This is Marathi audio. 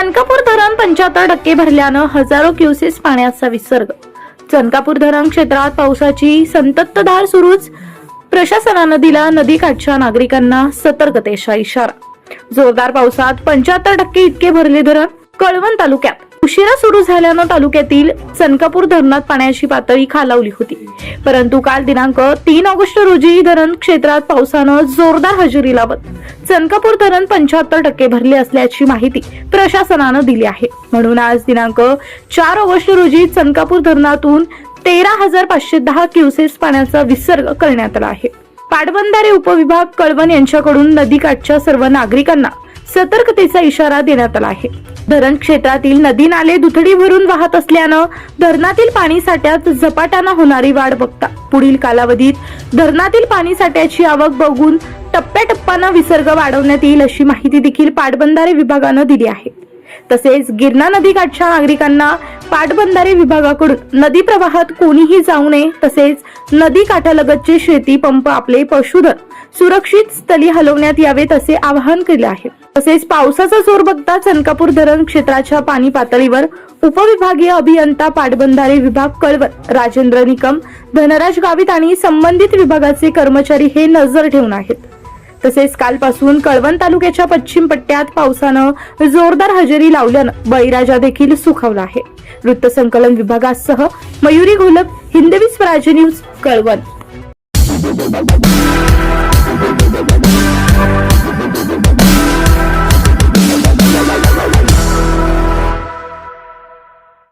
चनकापूर धरण पंच्याहत्तर टक्के भरल्यानं हजारो क्युसेस पाण्याचा विसर्ग. चनकापूर धरण क्षेत्रात पावसाची संततधार सुरूच. प्रशासनानं दिला नदीकाठच्या नागरिकांना सतर्कतेचा इशारा. जोरदार पावसात पंच्याहत्तर टक्के इतके भरले धरण कळवण तालुक्यात. उशिरा सुरू झाल्यानं तालुक्यातील चनकापूर धरणात पाण्याची पातळी खालावली होती. परंतु काल दिनांक तीन ऑगस्ट रोजी धरण क्षेत्रात पावसानं जोरदार हजेरी लावत चनकापूर धरण पंच्याहत्तर टक्के भरले असल्याची माहिती प्रशासनानं दिली आहे. म्हणून आज दिनांक चार ऑगस्ट रोजी चनकापूर धरणातून तेरा हजार पाचशे दहा क्युसेस पाण्याचा विसर्ग करण्यात आला आहे. पाटबंधारे उपविभाग कळवण यांच्याकडून नदीकाठच्या सर्व नागरिकांना सतर्कतेचा इशारा देण्यात आला आहे. धरण क्षेत्रातील नदी नाले दुथडी भरून वाहत असल्यानं धरणातील पाणी साठ्यात झपाट्यानं होणारी वाढ बघता. पुढील कालावधीत धरणातील पाणी साठ्याची आवक बघून टप्प्याटप्प्यानं विसर्ग वाढवण्यात येईल अशी माहिती देखील पाटबंधारे विभागानं दिली आहे. तसेच गिरणा नदीकाठच्या नागरिकांना पाटबंधारे विभागाकडून नदी प्रवाहात कोणीही जाऊ नये तसेच नदी काठालगतचे शेती पंप आपले पशुधन सुरक्षित स्थली हलवण्यात यावेत असे आवाहन केले आहे. तसेच पावसाचा जोर बघता चनकापूर धरण क्षेत्राच्या पाणी पातळीवर उपविभागीय अभियंता पाटबंधारे विभाग कळवत राजेंद्र निकम धनराज गावित आणि संबंधित विभागाचे कर्मचारी हे नजर ठेवून आहेत. तसेच कालपासून कळवण तालुक्याच्या पश्चिम पट्ट्यात पावसानं जोरदार हजेरी लावल्यानं बळीराजा देखील सुखावला आहे. वृत्तसंकलन विभागासह मयुरी घोलप हिंदवी स्वराज्य न्यूज कळवण.